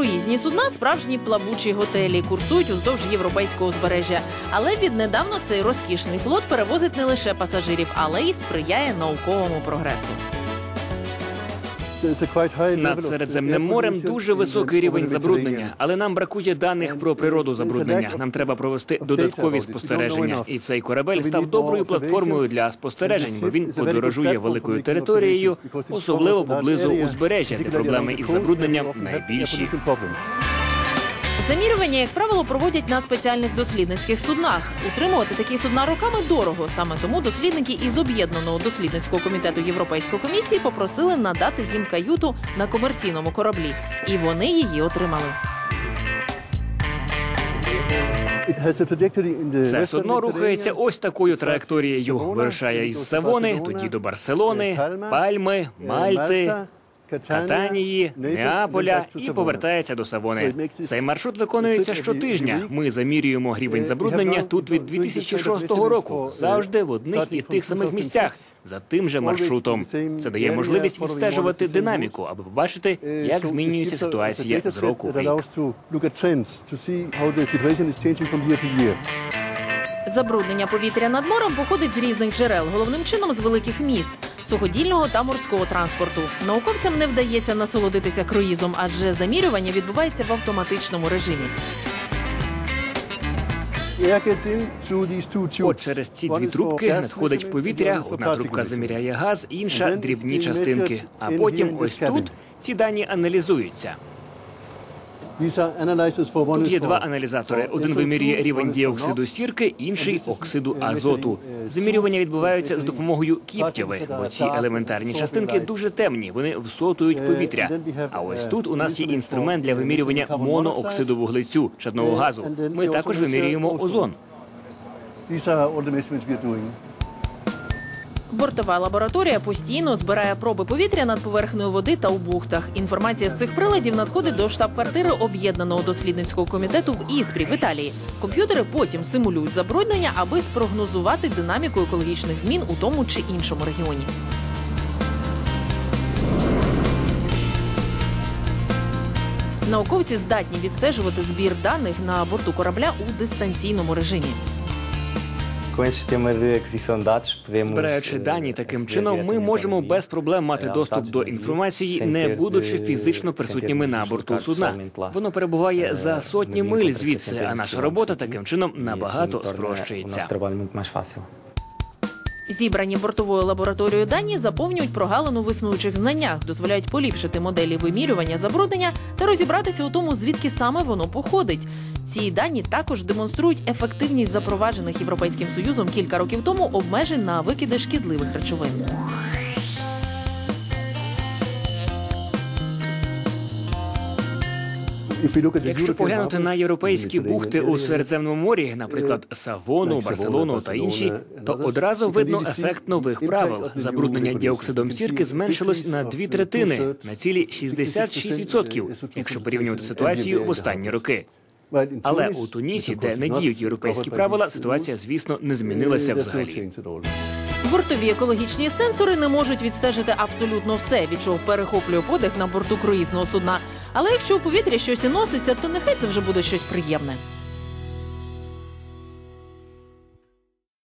Круїзні судна справжні плавучі готелі, курсують уздовж європейського узбережжя. Але віднедавно цей розкішний флот перевозить не лише пасажирів, але й сприяє науковому прогресу. Над Середземним морем дуже високий рівень забруднення, але нам бракує даних про природу забруднення. Нам треба провести додаткові спостереження. І цей корабель став доброю платформою для спостережень, бо він подорожує великою територією, особливо поблизу узбережжя, де проблеми із забрудненням найбільші. Замірювання, як правило, проводять на спеціальних дослідницьких суднах. Утримувати такі судна роками дорого. Саме тому дослідники із об'єднаного дослідницького комітету Європейської комісії попросили надати їм каюту на комерційному кораблі, і вони її отримали. Це судно рухається ось такою траєкторією. Вирушає із Савони, тоді до Барселони, Пальми, Мальти. Катанії, Неаполя і повертається до Савони. Цей маршрут виконується щотижня. Ми замірюємо рівень забруднення тут від 2006 року, завжди в одних і тих самих місцях, за тим же маршрутом. Це дає можливість відстежувати динаміку, аби побачити, як змінюється ситуація з року в рік. Забруднення повітря над морем походить з різних джерел, головним чином з великих міст, суходільного та морського транспорту. Науковцям не вдається насолодитися круїзом, адже замірювання відбувається в автоматичному режимі. От через ці дві трубки надходить повітря. Одна трубка заміряє газ, інша дрібні частинки. А потім ось тут ці дані аналізуються. Тут є два аналізатори. Один вимірює рівень діоксиду сірки, інший оксиду азоту. Замірювання відбуваються з допомогою кіптяви, бо ці елементарні частинки дуже темні. Вони всотують повітря. А ось тут у нас є інструмент для вимірювання монооксиду вуглецю, чадного газу. Ми також вимірюємо озон. Бортова лабораторія постійно збирає проби повітря над поверхнею води та у бухтах. Інформація з цих приладів надходить до штаб-квартири об'єднаного дослідницького комітету в Іспрі в Італії. Комп'ютери потім симулюють забруднення, аби спрогнозувати динаміку екологічних змін у тому чи іншому регіоні. Науковці здатні відстежувати збір даних на борту корабля у дистанційному режимі. Збираючи дані таким чином, ми можемо без проблем мати доступ до інформації, не будучи фізично присутніми на борту судна. Воно перебуває за сотні миль звідси, а наша робота таким чином набагато спрощується. Зібрані бортовою лабораторією дані заповнюють прогалину в існуючих знаннях, дозволяють поліпшити моделі вимірювання забруднення та розібратися у тому, звідки саме воно походить. Ці дані також демонструють ефективність запроваджених європейським союзом кілька років тому обмежень на викиди шкідливих речовин. Якщо поглянути на європейські бухти у Середземному морі, наприклад, Савону, Барселону та інші, то одразу видно ефект нових правил. Забруднення діоксидом стірки зменшилось на дві третини на цілі 66%, якщо порівнювати ситуацію в останні роки. Але у Тунісі, де не діють європейські правила, ситуація, звісно, не змінилася взагалі. Бортові екологічні сенсори не можуть відстежити абсолютно все, від чого перехоплює подих на борту круїзного судна. Але якщо у повітрі щось і носиться, то нехай це вже буде щось приємне.